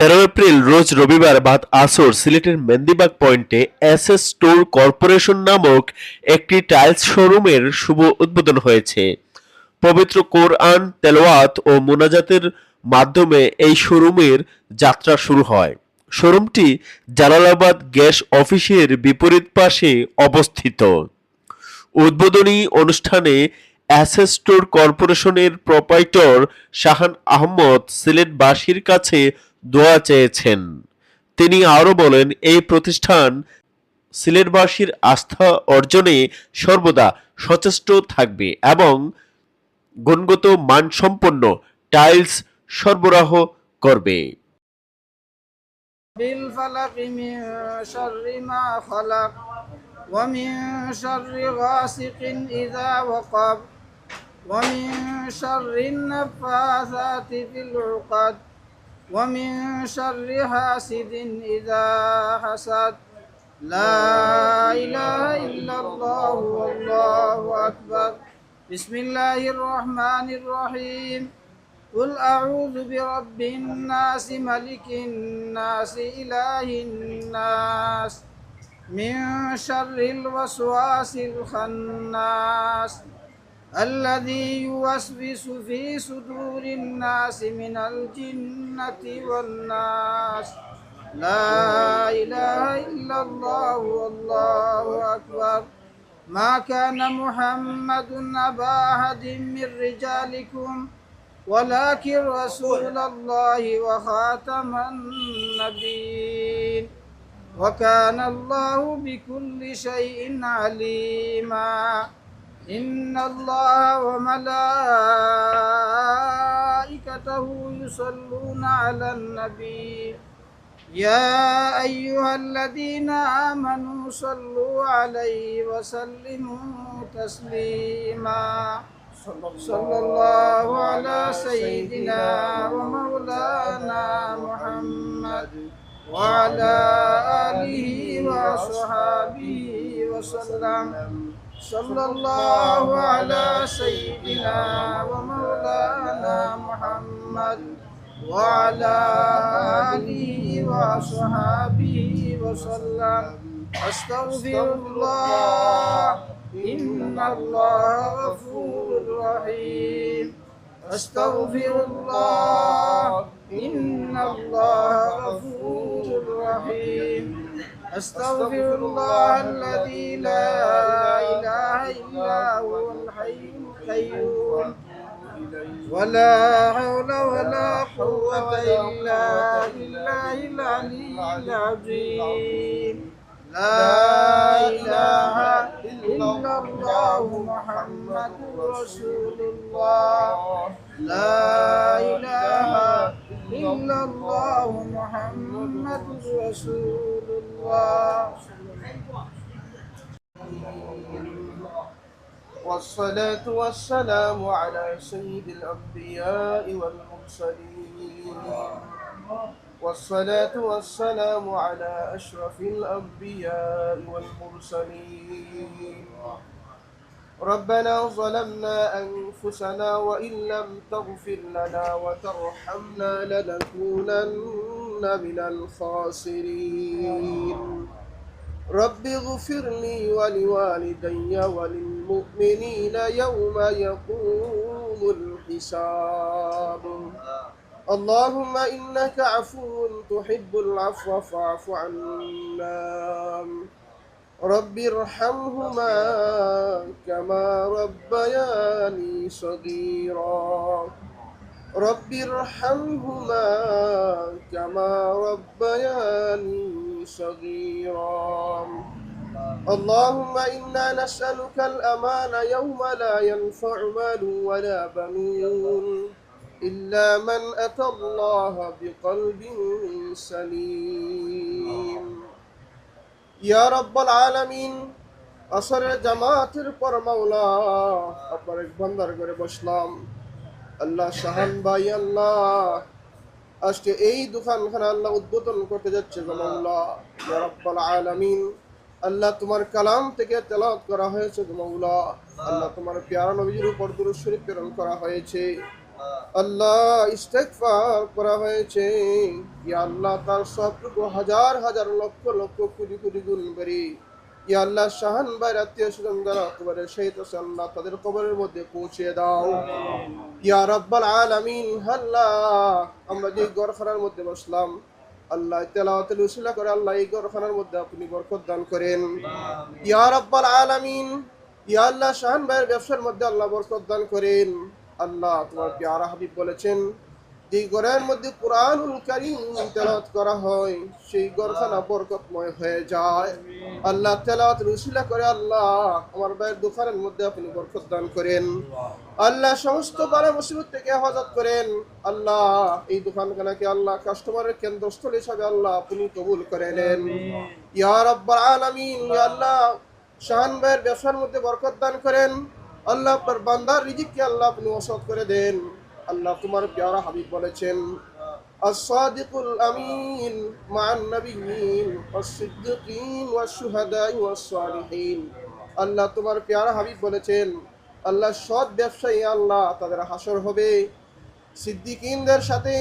তেরো এপ্রিল রোজ রবিবার বাদ আসর সিলেটের মেন্দিবাগ পয়েন্টে এস এস স্টোর কর্পোরেশন নামক একটি টাইলস শোরুমের শুভ উদ্বোধন হয়েছে। পবিত্র কোরআন, তেলাওয়াত ও মোনাজাতের মাধ্যমে এই শোরুমের যাত্রা শুরু হয়। শোরুমটি জালালাবাদ গ্যাস অফিসের বিপরীত পাশে অবস্থিত। উদ্বোধনী অনুষ্ঠানে অ্যাসেস স্টোর কর্পোরেশনের প্রোপাইটর শাহান আহমদ সিলেটবাসীর কাছে দোয়া চেয়েছেন তিনি আরও বলেন এই প্রতিষ্ঠান সিলেটবাসীর আস্থা অর্জনে সর্বদা সচেষ্ট থাকবে এবং গুণগত মানসম্পন্ন টাইলস সরবরাহ করবে بالفلق من شر ما خلق ومن شر غاسق إذا وقب ومن شر النفاثات في العقد ومن شر حاسد إذا حسد. لا إله إلا الله والله أكبر. بسم الله الرحمن الرحيم. قل أعوذ برب الناس ملك الناس إله الناس. من شر الوسواس الخناس. الذي يوسوس في صدور الناس من الجنة والناس. لا إله إلا الله والله أكبر. ما كان محمد أبا أحد من رجالكم ولكن رسول الله وخاتم النبيين. وكان الله بكل شيء عليما. إن الله وملائكته يصلون على النبي. يا أيها الذين آمنوا صلوا عليه وسلموا تسليما. صلى الله على سيدنا ومولانا محمد وعلى آله وصحابه وسلم. صلى الله على سيدنا ومولانا محمد وعلى آله وصحابه وسلم. أستغفر الله إن الله غفور رحيم. أستغفر الله إن الله غفور رحيم. أستغفر الله الذي لا إله القيوم ولا حول ولا قوة إلا بالله العلي العظيم. لا إله إلا الله محمد رسول الله لا إله إلا الله محمد رسول الله والصلاة والسلام على سيد الأنبياء والمرسلين. والصلاة والسلام على أشرف الأنبياء والمرسلين. ربنا ظلمنا أنفسنا وإن لم تغفر لنا وترحمنا لنكونن من الخاسرين. رب اغفر لي ولوالدي وللمؤمنين يوم يقوم الحساب. اللهم إنك عفو تحب العفو فاعف عنا. رب ارحمهما كما ربياني صغيرا. رب ارحمهما كما ربياني صغيرا اللهم إنا نسألك الأمان يوم لا ينفع مال ولا بنون إلا من أتى الله بقلب سليم يا رب العالمين আসরের জামাতের পর মাওলা আপনার এক বন্দার করে বসলাম আল্লাহ শাহান ভাই আল্লাহ আজকে এই দোকানখানা আল্লাহ উদ্বোধন করতে যাচ্ছে। গো মাওলা ইয়া আল্লাহ তোমার কালাম থেকে তেলাওয়াত করা হয়েছে। গো আল্লাহ তোমার প্যারা নবীর উপর দুরূদ শরীফ প্রেরণ করা হয়েছে। আল্লাহ ইস্তেগফার করা হয়েছে। আল্লাহ, তার সবটুকু হাজার হাজার লক্ষ লক্ষ কোটি কোটি গুণ করি ইয়া আল্লাহ শাহান ভাই আত্মীয় স্বজন যারা কবরের শহীদ আছে আল্লাহ তাদের কবরের মধ্যে পৌঁছে দাও। ইয়া রাব্বাল আলামিন আল্লাহ আমরা যে গরখানার মধ্যে বসলাম আল্লাহ তেলাওয়াতের উসিলা করে আল্লাহ এই গরখানার মধ্যে আপনি বরকত দান করেন। ইয়া রাব্বাল আলামিন ইয়া আল্লাহ শাহান ভাইয়ের ব্যবসার মধ্যে আল্লাহ বরকত দান করেন। আল্লাহ তোমার পেয়ারা হাবিব বলেছেন যে ঘরের মধ্যে কোরআনুল কারীম তেলাওয়াত করা হয়, সেই ঘরখানা বরকতময় হয়ে যায়। আল্লাহ তেলাওয়াত রুসিলা করে আল্লাহ, আমার ভাইয়ের দোকানের মধ্যে আপনি বরকত দান করেন। আল্লাহ সমস্ত বালা মুসিবত থেকে হেফাজত করেন। আল্লাহ এই দোকানখানাকে আল্লাহ কাস্টমারের কেন্দ্রস্থল হিসাবে আল্লাহ আপনি কবুল করে নেন। ইয়া রাব্বাল আলামিন আল্লাহ, শাহান ভাইয়ের ব্যবসার মধ্যে বরকত দান করেন। আল্লাহ আপনার বান্দার রিজিককে আল্লাহ আপনি ওসদ করে দেন। আল্লাহ তোমার প্যারা হাবিব বলেছেন الصادق الأمين مع النبيين والصديقين والشهداء والصالحين আল্লাহ তোমার পেয়ারা হাবিব বলেছেন আল্লাহ সৎ ব্যবসায়ী আল্লাহ তাদের হাসর হবে সিদ্দিকিনদের সাথে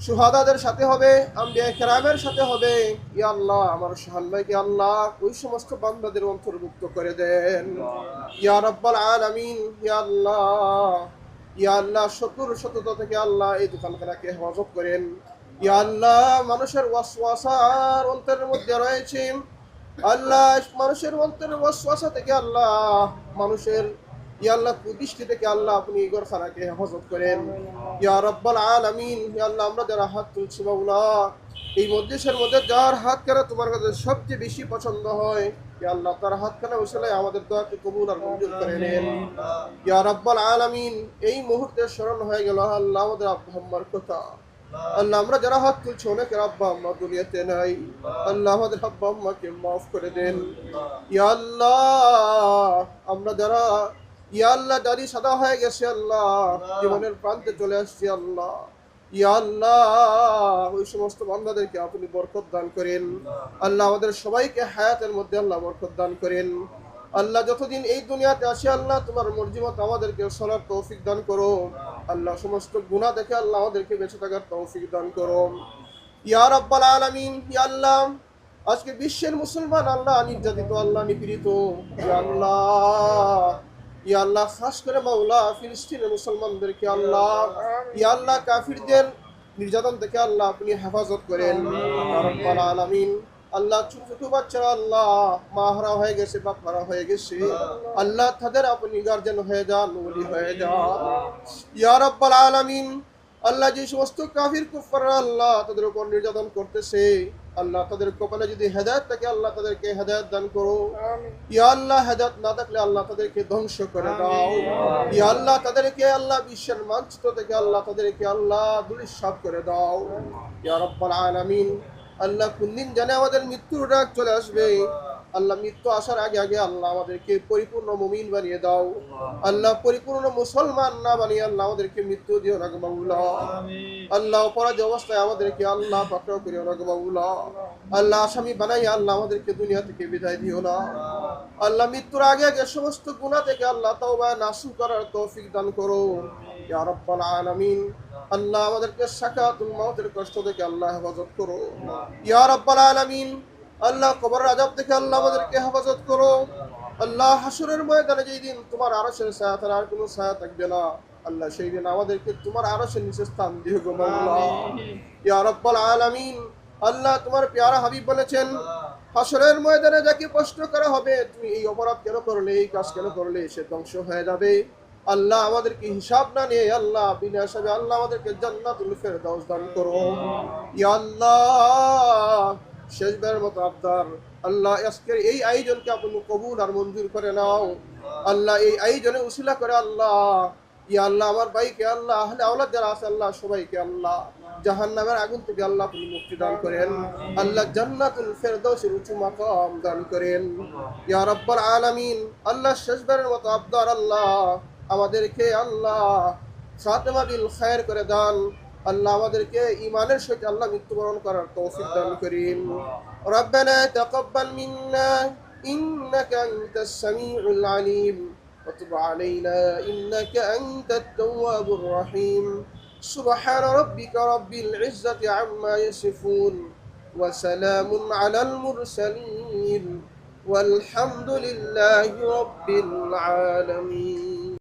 সুহাদাদের সাথে হবে আম্বিয়া কেরামের সাথে হবে ইয়া আল্লাহ আমার শাহান ভাইকে আল্লাহ ওই সমস্ত বান্দাদের অন্তর্ভুক্ত করে দেন ইয়া রব্বাল আলামিন ইয়া আল্লাহ ইয়া আল্লাহ শত্রুর থেকে আল্লাহ এই দোকানখানাকে হেফাজত করেন। ইয়া আল্লাহ, মানুষের ওয়াসওয়াসার অন্তরের মধ্যে রয়েছে। আল্লাহ, মানুষের অন্তরের ওয়াসওয়াসা থেকে আল্লাহ, মানুষের, ইয়া আল্লাহ থেকে আল্লাহ আপনি এই গরখানাকে হেফাজত করেন। ইয়া রব্বাল আলামিন ইয়া আল্লাহ, আমরা যারা হাত তুলছি বাউলা এই মজলিসের মধ্যে যার হাত কেনা তোমার কাছে সবচেয়ে বেশি পছন্দ হয়? তার উসলে আমাদের দোয়াকে কবুল আর মঞ্জুর করে নেন। ইয়া রব্বাল আলামিন, এই মুহূর্তে স্মরণ হয়ে গেল আল্লাহ আমাদের আব্বা কথা। আল্লাহ, আমরা যারা হাত তুলছি আব্বা আম্মা দুনিয়াতে নাই। আল্লাহ আমাদের আব্বা আম্মাকে মাফ করে দেন। ইয়া আল্লাহ, আমরা যারা, ইয়া আল্লাহ, দাড়ি সাদা হয়ে গেছে আল্লাহ। জীবনের প্রান্তে চলে আসছি আল্লাহ। ইয়া আল্লাহ, ওই সমস্ত বান্দাদেরকে আপনি বরকত দান করেন। আল্লাহ আমাদের সবাইকে হায়াতের মধ্যে আল্লাহ বরকত দান করেন। আল্লাহ যতদিন এই দুনিয়াতে আসে, আল্লাহ তোমার মর্জি মতো আমাদেরকে সলার তৌফিক দান করো। আল্লাহ সমস্ত গুনাহ দেখে আল্লাহ আমাদেরকে বেঁচে থাকার তৌফিক দান করো। ইয়া রাব্বাল আলামিন ইয়া আল্লাহ, আজকে বিশ্বের মুসলমান আল্লাহ নির্যাতিত, আল্লাহ নিপীড়িত। আল্লাহ। ইয়া আল্লাহ খাস করে মাওলা ফিলিস্তিনের মুসলমানদেরকে আল্লাহ ইয়া আল্লাহ কাফিরদের নির্যাতন থেকে আল্লাহ আপনি হেফাজত করেন। রাব্বাল আলামিন। আল্লাহ ছোট ছোট বাচ্চারা আল্লাহ মা হারা হয়ে গেছে বাপ হারা হয়ে গেছে। আল্লাহ তাদের আপনি গার্জেন হয়ে যান ওলি হয়ে যান। ইয়া রাব্বাল আলামিন। আল্লাহ যে সমস্ত কাফির কুফাররা আল্লাহ তাদের উপর নির্যাতন করতেছে আল্লাহ তাদের কপালে যদি হেদায়ত থাকে আল্লাহ তাদেরকে হেদায়ত দান করো। ইয়া আল্লাহ হেদায়ত না থাকলে আল্লাহ তাদেরকে ধ্বংস করে দাও। ইয়া আল্লাহ তাদেরকে আল্লাহ বিশ্বের মানচিত্র থেকে আল্লাহ তাদেরকে আল্লাহ দুলিশাত করে দাও। ইয়া রব্বাল আলামিন আল্লাহ কোন দিন জানে আমাদের মৃত্যুর ডাক চলে আসবে। আল্লাহ মৃত্যু আসার আগে আগে আল্লাহ আমাদেরকে পরিপূর্ণ মুমিন বানিয়ে দাও। আল্লাহ। পরিপূর্ণ মুসলমান না বানিয়ে আল্লাহ আমাদেরকে মৃত্যু দিও না মাওলা। আল্লাহ অপরাধ অবস্থায় আমাদেরকে আল্লাহ পাকড়াও করিও না গো আল্লাহ আসামি বানাই আল্লাহ আমাদেরকে দুনিয়া থেকে বিদায় দিও না। আল্লাহ। মৃত্যুর আগে আগে সমস্ত গুণা থেকে আল্লাহ তাওবা নাসু করার তৌফিক দান করো। ইয়া রাব্বাল আলামিন। আল্লাহ আমাদেরকে সাকাতুল মাউতের কষ্ট থেকে আল্লাহ হেফাজত করো। ইয়া রাব্বাল আলামিন। আল্লাহ কবর আজাব থেকে আল্লাহ আমাদেরকে হেফাজত করো। আল্লাহ হাসুরের ময়দানে যেই দিন তোমার আরশের ছায়া ছাড়া আর কোনো ছায়া থাকবে না। আল্লাহ সেই দিন আমাদেরকে তোমার আরশের নিচে স্থান দিয়ে গো মাওলা। ইয়া রাব্বাল আলামিন। আল্লাহ তোমার পেয়ারা হাবিব বলেছেন হাসরের ময়দানে যাকে প্রশ্ন করা হবে তুমি এই অপরাধ কেন করলে এই কাজ কেন করলে সে ধ্বংস হয়ে যাবে। আল্লাহ আমাদেরকে হিসাব না নিয়ে আল্লাহ বিনা হিসাবে আল্লাহ আমাদেরকে জান্নাতুল ফেরদাউস দান করো। ইয়া আল্লাহ। শেষবারের মতো আবদার। আল্লাহ, আজকের এই আয়োজনকে আপনি কবুল আর মঞ্জুর করে নাও। আল্লাহ, এই আয়োজনে উসিলা করে আল্লাহ। ইয়া আল্লাহ, আমার ভাইকে আল্লাহ, আহলে আওলাদ যারা আছে আল্লাহ, সবাইকে আল্লাহ। জাহান নামের আগুন থেকে আল্লাহ আপনি মুক্তি দান করেন। আল্লাহ জান্নাতুল ফেরদৌসের উঁচু মাকাম দান করেন। ইয়া রাব্বাল আলামিন, আল্লাহ শেষবারের মতো আবদার আল্লাহ। আমাদেরকে আল্লাহ খাতেমা বিল খায়ের করে দান। আল্লাহ আমাদেরকে ইমানের সহিত আল্লাহ মৃত্যুবরণ করার তৌফিক দান করিন ربنا تقبل منا إنك أنت السميع العليم وتب علينا إنك أنت التواب الرحيم سبحان ربك رب العزة عما يصفون وسلام على المرسلين والحمد لله رب العالمين